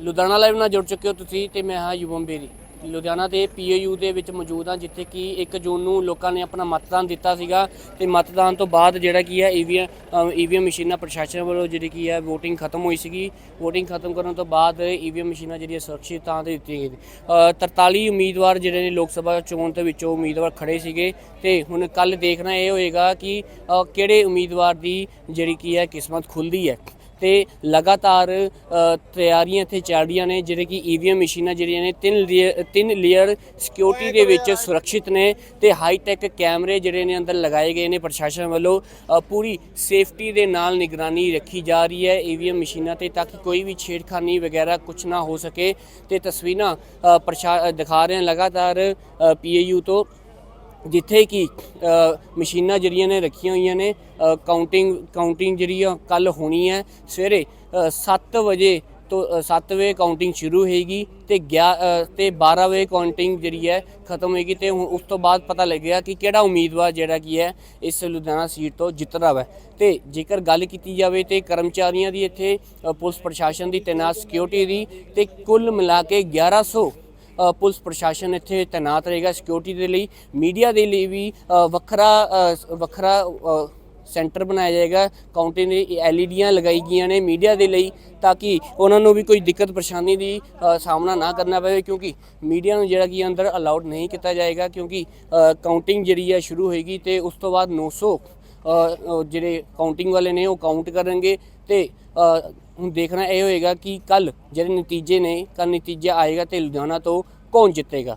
Ludhiana live ਨਾਲ ਜੁੜ ਚੁੱਕੇ ਹੋ ਤੁਸੀਂ ਤੇ ਮੈਂ ਹਾਂ ਯੁਵਮ ਬੇਰੀ। ਲੁਧਿਆਣਾ ਦੇ ਪੀਏਯੂ ਦੇ ਵਿੱਚ ਮੌਜੂਦ ਹਾਂ ਜਿੱਥੇ ਕਿ 1 ਜੂਨ ਨੂੰ ਲੋਕਾਂ ਨੇ ਆਪਣਾ ਮਤਦਾਨ ਦਿੱਤਾ ਸੀਗਾ ਤੇ ਮਤਦਾਨ ਤੋਂ ਬਾਅਦ ਜਿਹੜਾ ਕੀ ਹੈ ਈਵੀਐਮ ਈਵੀਐਮ ਮਸ਼ੀਨਾਂ ਪ੍ਰਸ਼ਾਸਨ ਵੱਲੋਂ ਜਿਹੜੀ ਕੀ ਹੈ VOTING ਖਤਮ ਹੋਈ ਸੀਗੀ। VOTING ਖਤਮ ਕਰਨ ਤੋਂ ਬਾਅਦ ਈਵੀਐਮ ਮਸ਼ੀਨਾਂ ਜਿਹੜੀਆਂ ਸੁਰੱਖਿਅਤ ਥਾਂ ਤੇ ਦਿੱਤੀਆਂ ਗਈਆਂ ਅ, 43 ਉਮੀਦਵਾਰ ਜਿਹੜੇ ਨੇ ਲੋਕ ਸਭਾ ਚੋਣ ਦੇ ਵਿੱਚੋਂ ਉਮੀਦਵਾਰ ਖੜੇ ਸੀਗੇ ਤੇ ਹੁਣ ਕੱਲ ਦੇਖਣਾ ਇਹ ਹੋਏਗਾ ਕਿ ਕਿਹੜੇ ਉਮੀਦਵਾਰ ਦੀ ਜਿਹੜੀ ਕੀ ਹੈ ਕਿਸਮਤ ਖੁੱਲਦੀ ਹੈ। ਤੇ ਲਗਾਤਾਰ ਤਿਆਰੀਆਂ ਇੱਥੇ ਚੱਲ ਰਹੀਆਂ ਨੇ, ਜਿਹੜੇ ਕਿ ਈਵੀਐਮ ਮਸ਼ੀਨਾਂ ਜਿਹੜੀਆਂ ਨੇ, ਤਿੰਨ ਲੇਅਰ ਤਿੰਨ ਲੇਅਰ ਸਿਕਿਉਰਿਟੀ ਦੇ ਵਿੱਚ ਸੁਰੱਖਿਅਤ ਨੇ ਤੇ ਹਾਈ ਟੈਕ ਕੈਮਰੇ ਜਿਹੜੇ ਨੇ ਅੰਦਰ ਲਗਾਏ ਗਏ ਨੇ ਪ੍ਰਸ਼ਾਸਨ ਵੱਲੋਂ। ਪੂਰੀ ਸੇਫਟੀ ਦੇ ਨਾਲ ਨਿਗਰਾਨੀ ਰੱਖੀ ਜਾ ਰਹੀ ਹੈ ਈਵੀਐਮ ਮਸ਼ੀਨਾਂ ਤੇ ਤਾਂ ਕਿ ਕੋਈ ਵੀ ਛੇੜਖਾਨੀ ਵਗੈਰਾ ਕੁਝ ਨਾ ਹੋ ਸਕੇ। ਤੇ ਤਸਵੀਰਾਂ ਪ੍ਰਸ਼ਾ, ਦਿਖਾ ਰਹੇ ਹਾਂ ਲਗਾਤਾਰ ਪੀਏਯੂ ਤੋਂ। ਜਿੱਥੇ ਕਿ ਮਸ਼ੀਨਾਂ ਜਿਹੜੀਆਂ ਨੇ ਰੱਖੀਆਂ ਹੋਈਆਂ ਨੇ ਕਾਊਂਟਿੰਗ ਕਾਊਂਟਿੰਗ ਜਿਹੜੀ ਆ ਕੱਲ ਹੋਣੀ ਹੈ। ਸਵੇਰੇ 7 ਵਜੇ ਤੋਂ 7 ਵਜੇ ਕਾਊਂਟਿੰਗ ਸ਼ੁਰੂ ਹੋਏਗੀ ਤੇ 11 ਤੇ 12 ਵਜੇ ਕਾਊਂਟਿੰਗ ਜਿਹੜੀ ਹੈ ਖਤਮ ਹੋਏਗੀ ਤੇ ਉਸ ਤੋਂ ਬਾਅਦ ਪਤਾ ਲੱਗੇਗਾ ਕਿ ਕਿਹੜਾ ਉਮੀਦਵਾਰ ਜਿਹੜਾ ਕੀ ਹੈ ਇਸ ਲੁਧਿਆਣਾ ਸੀਟ ਤੋਂ ਜਿੱਤਦਾ ਹੈ ਤੇ ਜੇਕਰ ਗੱਲ ਕੀਤੀ ਜਾਵੇ ਤੇ ਕਰਮਚਾਰੀਆਂ ਦੀ ਇੱਥੇ ਪੁਲਿਸ ਪ੍ਰਸ਼ਾਸਨ ਦੀ ਤੈਨਾਤ ਸਿਕਿਉਰਿਟੀ ਦੀ ਤੇ ਕੁੱਲ ਮਿਲਾ ਕੇ 1100 ਅ, ਪੁਲਿਸ ਪ੍ਰਸ਼ਾਸਨ ਇੱਥੇ ਤੈਨਾਤ ਰਹੇਗਾ ਸਿਕਿਉਰਿਟੀ ਦੇ ਲਈ। ਮੀਡੀਆ ਦੇ ਲਈ ਵੀ ਵੱਖਰਾ ਵੱਖਰਾ ਸੈਂਟਰ ਬਣਾਇਆ ਜਾਏਗਾ। ਕਾਊਂਟਿੰਗ ਦੀ ਐਲਈਡੀਆਂ ਲਗਾਈ ਗਈਆਂ ਨੇ ਮੀਡੀਆ ਦੇ ਲਈ ਤਾਂ ਕਿ ਉਹਨਾਂ ਨੂੰ ਵੀ ਕੋਈ ਦਿੱਕਤ ਪਰੇਸ਼ਾਨੀ ਦੀ ਸਾਹਮਣਾ ਨਾ ਕਰਨਾ ਪਵੇ ਕਿਉਂਕਿ ਮੀਡੀਆ ਨੂੰ ਜਿਹੜਾ ਕਿ ਅੰਦਰ ਅਲਾਉਡ ਨਹੀਂ ਕੀਤਾ ਜਾਏਗਾ ਕਿਉਂਕਿ ਕਾਊਂਟਿੰਗ ਜਿਹੜੀ ਹੈ ਸ਼ੁਰੂ ਹੋਏਗੀ ਤੇ ਉਸ ਤੋਂ ਬਾਅਦ 900 ਅ, ਜਿਹੜੇ ਕਾਊਂਟਿੰਗ ਵਾਲੇ ਨੇ ਉਹ ਕਾਊਂਟ ਕਰਨਗੇ। ਤੇ ਹੁਣ ਦੇਖਣਾ ਇਹ ਹੋਏਗਾ ਕਿ ਕੱਲ ਜਿਹੜੇ ਨਤੀਜੇ ਨੇ ਕੱਲ ਨਤੀਜਾ ਆਏਗਾ ਤੇ ਲੁਧਿਆਣਾ ਤੋਂ ਕੌਣ ਜਿੱਤੇਗਾ।